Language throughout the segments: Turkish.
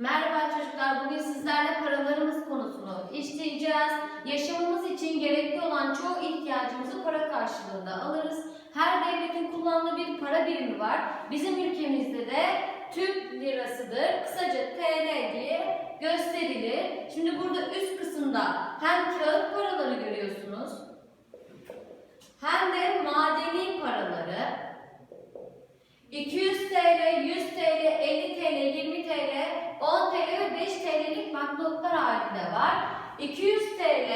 Merhaba çocuklar, bugün sizlerle paralarımız konusunu işleyeceğiz. Yaşamımız için gerekli olan çoğu ihtiyacımızı para karşılığında alırız. Her devletin kullandığı bir para birimi var. Bizim ülkemizde de Türk lirasıdır. Kısaca TL diye gösterilir. Şimdi burada üst kısımda hem kağıt paraları görüyorsunuz, hem de madeni paraları. 200 TL, 100 TL, 50 TL, 20 TL, 10 TL ve 5 TL'lik banknotlar halinde var. 200 TL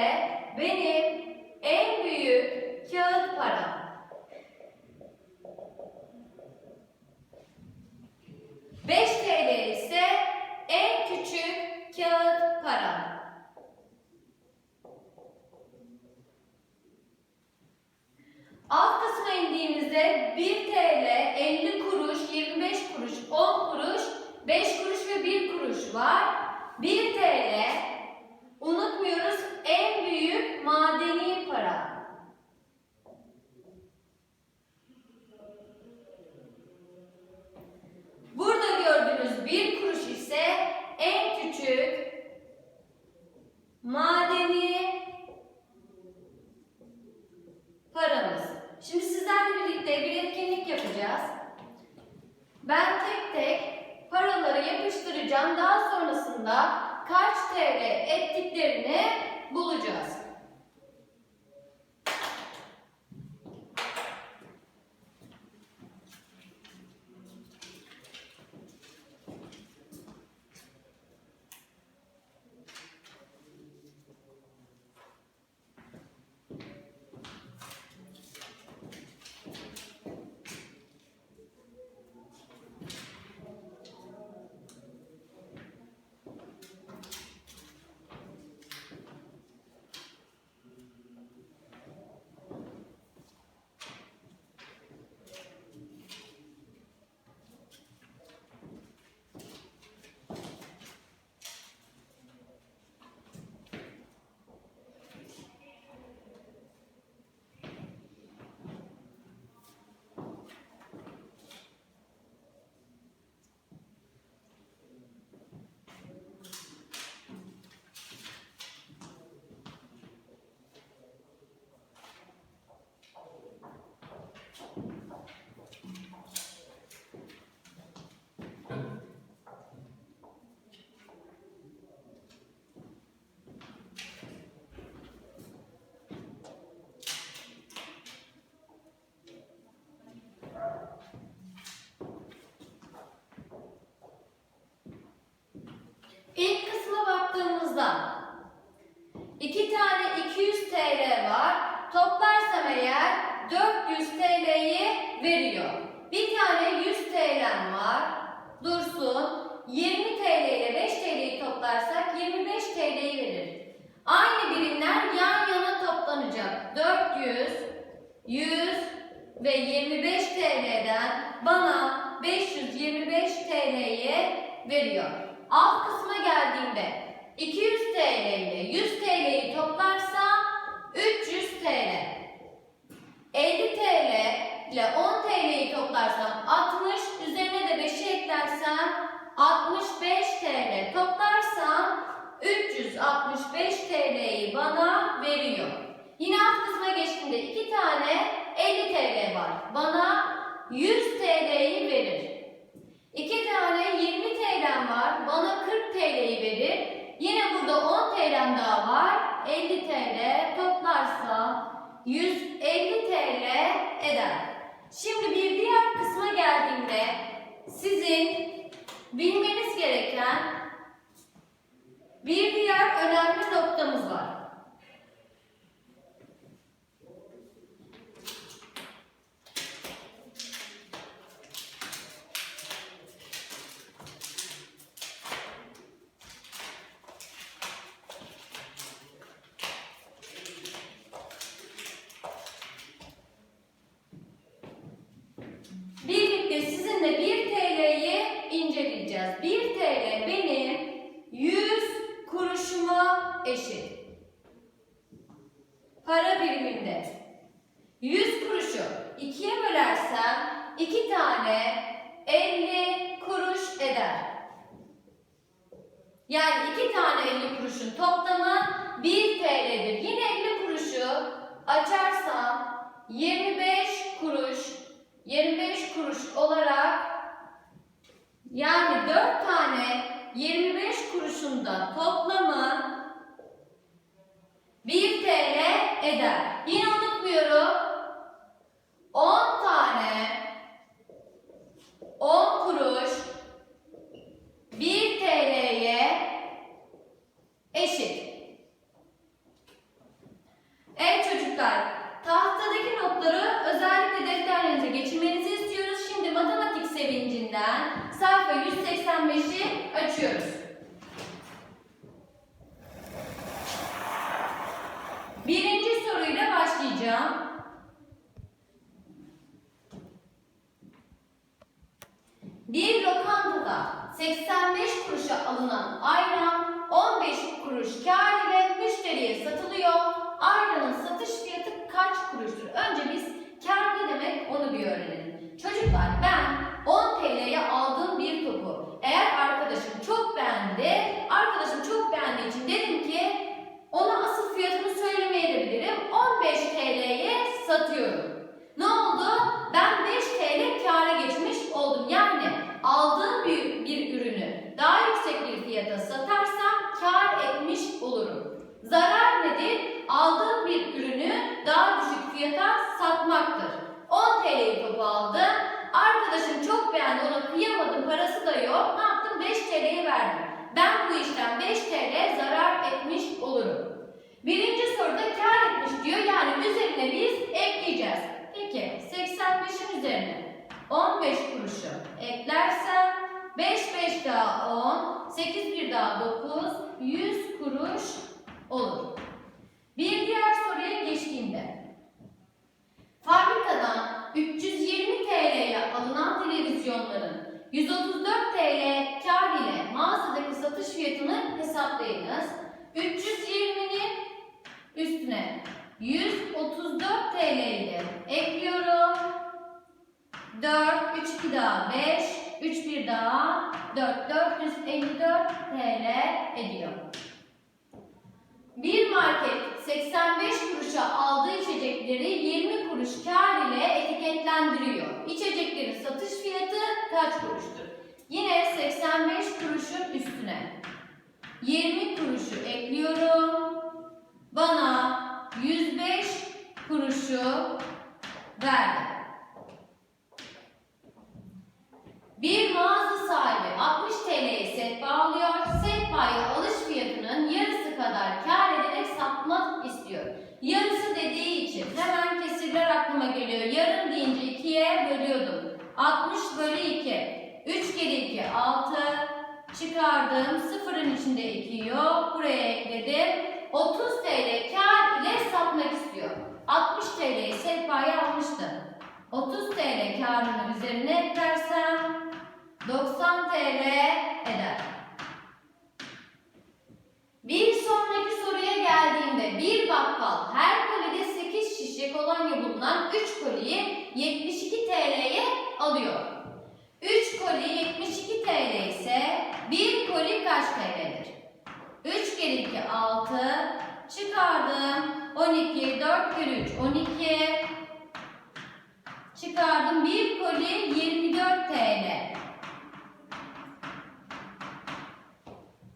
benim en büyük kağıt param. 5 TL ise en küçük kağıt param. Alt kısma indiğimizde 1 TL, 50 kuruş, 25 kuruş, 10 kuruş, 5 kuruş ve 1 kuruş var. 1 TL, baktığımızda iki tane 200 TL var. Toplarsam eğer 400 TL'yi veriyor. Bir tane 100 TL'm var. Dursun. 20 TL ile 5 TL'yi toplarsak 25 TL'yi verir. Aynı birimler yan yana toplanacak. 400, 100 ve 25 TL'den bana 525 TL'yi veriyor. Alt kısma geldiğimde 200 TL ile 100 TL'yi toplarsam 300 TL. 50 TL ile 10 TL'yi toplarsam 60, üzerine de 5'i eklersem 65 TL toplarsam 365 TL'yi bana veriyor. Yine alt kısma geçtiğimde 2 tane 50 TL var. Bana 100 TL'yi verir. 2 tane 20 TL'm var. Bana 40 TL'yi verir. Yine burada 10 TL'm daha var. 50 TL toplarsam 150 TL eder. Şimdi bir diğer kısma geldiğimde sizin bilmeniz gereken bir diğer önemli noktamız var. sizinle 1 TL'yi inceleyeceğiz. 1 TL benim 100 kuruşuma eşit. Para biriminde. 100 kuruşu 2'ye bölersem 2 tane 50 kuruş eder. Yani 2 tane 50 kuruşun toplamı 1 TL'dir. Yine 50 kuruşu açarsam 25 kuruş 25 kuruş olarak yani 4 tane 25 kuruşun da toplamı 1 TL eder. Yine unutmuyorum. 10 tane 10 kuruş 1 TL'ye eşit. Evet çocuklar, tahtadaki notları özellikle defterlerinize geçirmenizi istiyoruz. Şimdi matematik sevincinden sayfa 185'i açıyoruz. Birinci soruyla başlayacağım. Bir lokantada 85 kuruşa alınan ayran 15 kuruş kar ile müşteriye satılıyor. Ayranın satış fiyatı kaç kuruştur? Önce biz kar ne demek onu bir öğrenelim. Çocuklar ben 10 TL'ye aldığım bir topu eğer arkadaşım çok beğendi, arkadaşım çok beğendiği için dedim ki ona asıl fiyatını söylemeyebilirim. 15 TL'ye satıyorum. Ne oldu? Ben 5 TL kâra geçmiş oldum. Yani aldığım bir, bir ürünü daha yüksek bir fiyata satarsam kâr etmiş olurum. Zarar nedir? Aldığım bir ürünü daha düşük fiyata satmaktır. 10 TL'yi topu aldım. Arkadaşım çok beğendi, ona kıyamadım, parası da yok. Ne yaptım? 5 TL'yi verdim. Ben bu işten 5 TL zarar etmiş olurum. Birinci soruda kar etmiş diyor. Yani üzerine biz ekleyeceğiz. Peki 85'in üzerine 15 kuruşu eklersem 5 5 daha 10, 8 bir daha 9, 100 kuruş olur. Bir diğer soruya geçtiğimde fabrikadan 320 TL'ye alınan televizyonların 134 TL kar ile mağazadaki satış fiyatını hesaplayınız. 320'nin üstüne 134 TL ile ekliyorum. 4, 3, 2 daha 5, 3, 1 daha 4, 454 TL ediyor. Bir market 85 kuruşa aldığı içecekleri 20 kuruş kar ile etiketlendiriyor. İçeceklerin satış fiyatı kaç kuruştur? Yine 85 kuruşun üstüne 20 kuruşu ekliyorum. Bana 105 kuruşu verdi. Bir mağaza sahibi 60 TL'ye sehpa alıyor. Sehpayı alış fiyatının yarısı kadar kar ederek satmak istiyor. Yarısı dediği için hemen kesirler aklıma geliyor. Yarım deyince 2'ye bölüyordum. 60 bölü 2. 3 kere 2 6. Çıkardım. Sıfırın içinde 2 yok. Buraya ekledim. 30 TL kar ile satmak istiyor. 60 TL'yi sehpayı almıştı. 30 TL karını üzerine eklersem 90 TL eder. Bir sonraki soruya geldiğimde bir bakkal her kolide 8 şişe kolonya bulunan 3 koliyi 72 TL'ye alıyor. 3 koli 72 TL ise 1 koli kaç TL'dir? 3 kere 2 6 çıkardım 12 4 kere çıkardım 1 koli 24 TL.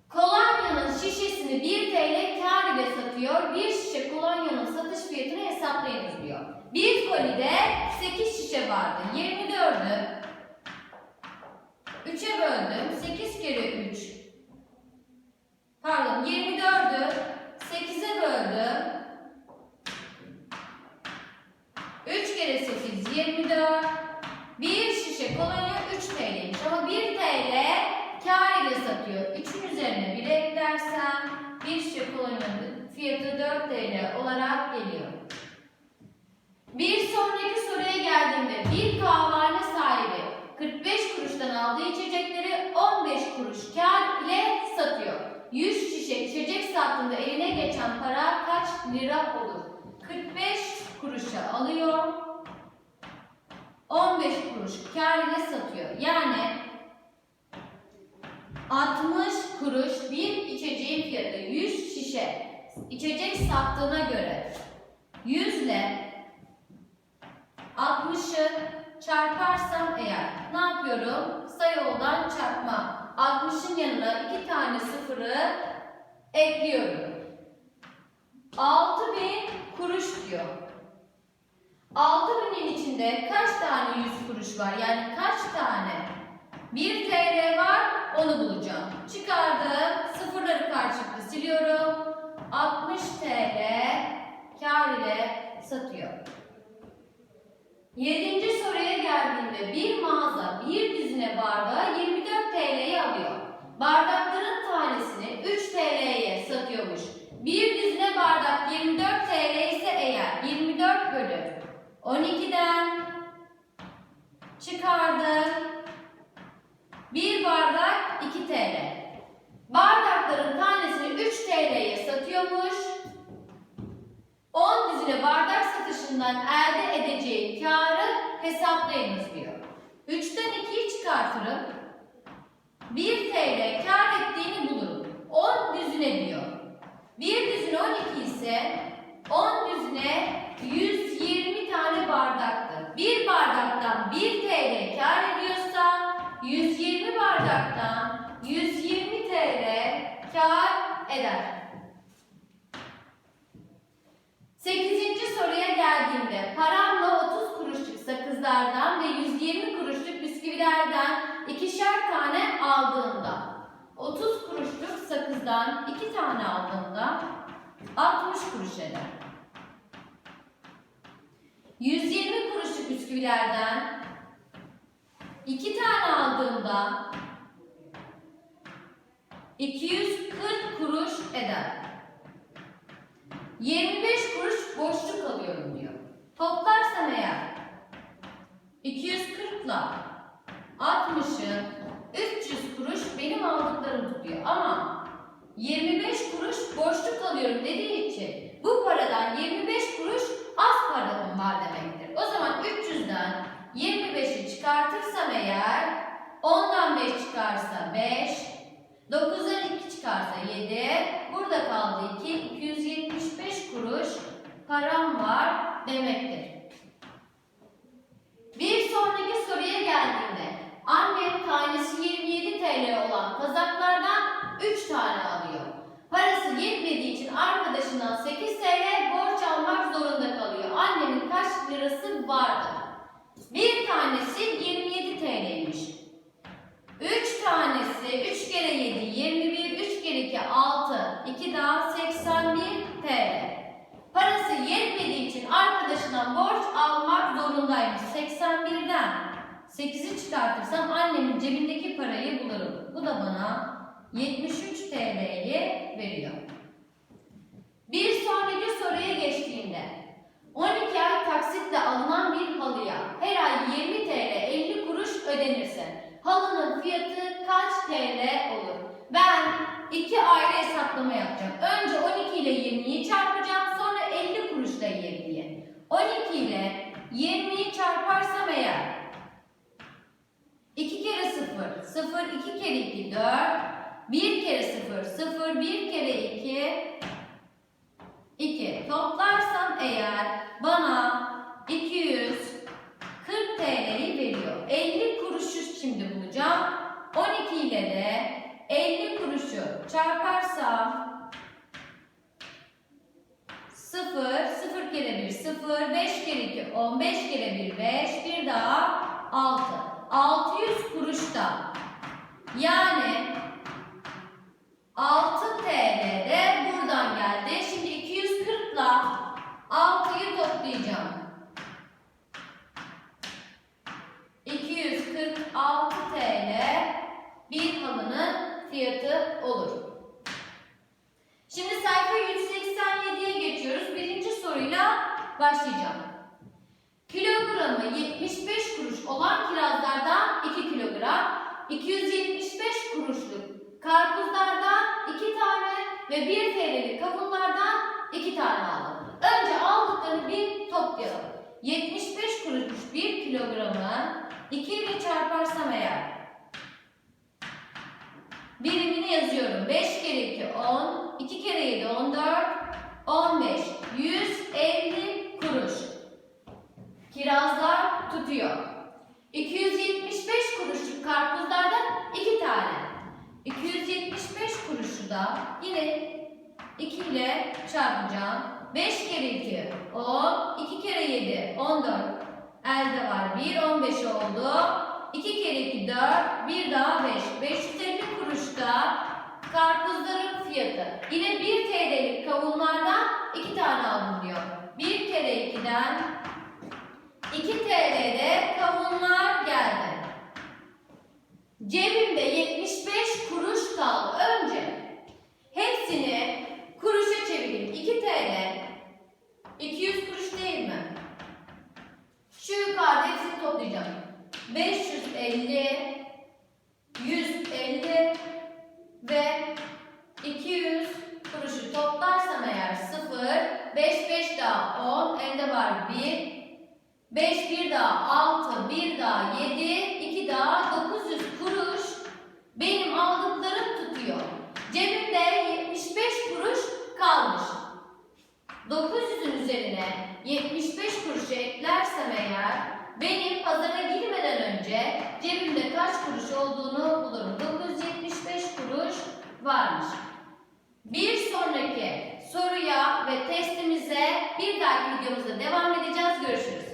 Kolonyanın şişesini 1 TL kar ile satıyor. Bir şişe kolonyanın satış fiyatını hesaplayınız diyor. Bir kolide 8 şişe vardı. 24'ü 3'e böldüm. 8 kere 3 Pardon 24'ü 8'e böldüm. 3 kere 8 24. Bir şişe kolonya 3 TL'ymiş ama 1 TL kar ile satıyor. 3'ün üzerine 1 eklersem bir şişe kolonyanın fiyatı 4 TL olarak geliyor. Bir sonraki soruya geldiğimde bir kahvehane sahibi 45 kuruştan aldığı içecekleri 15 kuruş kar ile satıyor. 100 şişe içecek sattığında eline geçen para kaç lira olur? 45 kuruşa alıyor. 15 kuruş kar ile satıyor. Yani 60 kuruş bir bir fiyatı 100 şişe içecek sattığına göre 100 ile 60'ı çarparsam eğer ne yapıyorum? Kısa yoldan çarpma. 60'ın yanına iki tane sıfırı ekliyorum. 6000 kuruş diyor. 6000'in içinde kaç tane 100 var? Yani kaç tane 1 TL var onu bulacağım. Çıkardım. Sıfırları karşılıklı siliyorum. 60 TL kar ile satıyor. Yedinci soruya geldiğimde bir mağaza bir düzine bardağı 24 TL'ye alıyor. Bardakların tanesini 3 TL'ye satıyormuş. Bir düzine bardak 24 TL ise eğer 24 bölü 12'den çıkardım. Bir bardak 2 TL. Bardakların tanesini 3 TL'ye satıyormuş. 10 dizile bardak satışından elde edeceği karı hesaplayınız diyor. 3'ten 2'yi çıkartırım. 1 TL kar ettiğini bulurum. 10 düzine diyor. 1 düzine 12 ise 10 düzine 120 tane bardak 1 bardaktan 1 TL kar ediyorsa 120 bardaktan 120 TL kar eder. 8. soruya geldiğimde paramla 30 kuruşluk sakızlardan ve 120 kuruşluk bisküvilerden ikişer tane aldığımda 30 kuruşluk sakızdan 2 tane aldığımda 60 kuruş eder. 120 kuruşluk bisküvilerden 2 tane aldığımda 240 kuruş eder. 25 kuruş boşluk alıyorum diyor. Toplarsam eğer 240 ile 60'ı 300 kuruş benim aldıklarım tutuyor ama 25 kuruş boşluk alıyorum dediği için bu paradan 25 kuruş az param var demektir. O zaman 300'den 25'i çıkartırsam eğer 10'dan 5 çıkarsa 5 9'dan 2 çıkarsa 7. Burada kaldı 2. 275 kuruş param var demektir. Bir sonraki soruya geldiğimde annem tanesi 27 TL olan kazaklardan 3 tane alıyor. Parası yetmediği için arkadaşından 8 TL borç almak zorunda kalıyor. Annemin kaç lirası vardı? Bir tanesi 27 TL'ymiş. 3 tanesi 3 kere 7 21 3 kere 2 6 2 daha 81 TL. Parası yetmediği için arkadaşından borç almak zorundaymış. 81'den 8'i çıkartırsam annemin cebindeki parayı bulurum. Bu da bana 73 TL'yi veriyor. Bir sonraki soruya 12 ay taksitle alınan bir halıya her ay 20 TL 50 kuruş ödenirse halının fiyatı kaç TL olur? Ben iki ayrı hesaplama yapacağım. Önce 12 ile 20'yi çarpacağım sonra 50 kuruşla 20'yi. 12 ile 20'yi çarparsam eğer 2 kere 0, 0, 2 kere 2, 4, 1 kere 0, 0, 1 kere 2, 2. Toplarsam eğer bana 240 TL'yi veriyor. 50 kuruşu şimdi bulacağım. 12 ile de 50 kuruşu çarparsam 0, 0 kere 1, 0, 5 kere 2, 10, 5 kere 1, 5, bir daha 6. 600 kuruşta yani 6 TL de buradan geldi. Şimdi 240 ile 6'yı toplayacağım. 246 TL bir fiyatı olur. Şimdi sayfa 187'ye geçiyoruz. Birinci soruyla başlayacağım. Kilogramı 75 kuruş olan kirazlardan 2 kilogram, 275 kuruşluk karpuzlardan 2 tane ve 1 TL'lik kavunlardan 2 tane aldım. Önce aldıklarını bir toplayalım. 75 kuruşmuş 1 kilogramı 2 ile çarparsam eğer birimini yazıyorum. 5 kere 2 10, 2 kere 7 14, 15, 150 kuruş. Kirazlar tutuyor. 275 kuruşluk karpuzlardan 2 tane. 275 kuruşu da yine 2 ile çarpacağım. 5 kere 2 10, 2 kere 7 14. Elde var 1, 15 oldu. 2 kere 2 4, 1 daha 5. 550 kuruşta karpuzların fiyatı. Yine 1 TL'lik kavunlardan 2 tane aldım diyor. 1 kere 2'den 2 TL'de kavunlar geldi. Cebimde 75 kuruş kaldı. Önce hepsini kuruşa çevireyim. 2 TL 200 kuruş değil mi? Şu yukarıda hepsini toplayacağım. 550 150 ve 200 kuruşu toplarsam eğer 0 5 5 daha 10 elde var 1 5 bir daha 6 bir daha 7 2 daha 900 kuruş benim aldıklarım tutuyor. Cebimde 75 kuruş kalmış. 900'ün üzerine 75 kuruşu eklersem eğer benim pazara girmeden önce cebimde kaç kuruş olduğunu bulurum. 975 kuruş varmış. Bir sonraki soruya ve testimize bir dahaki videomuzda devam edeceğiz. Görüşürüz.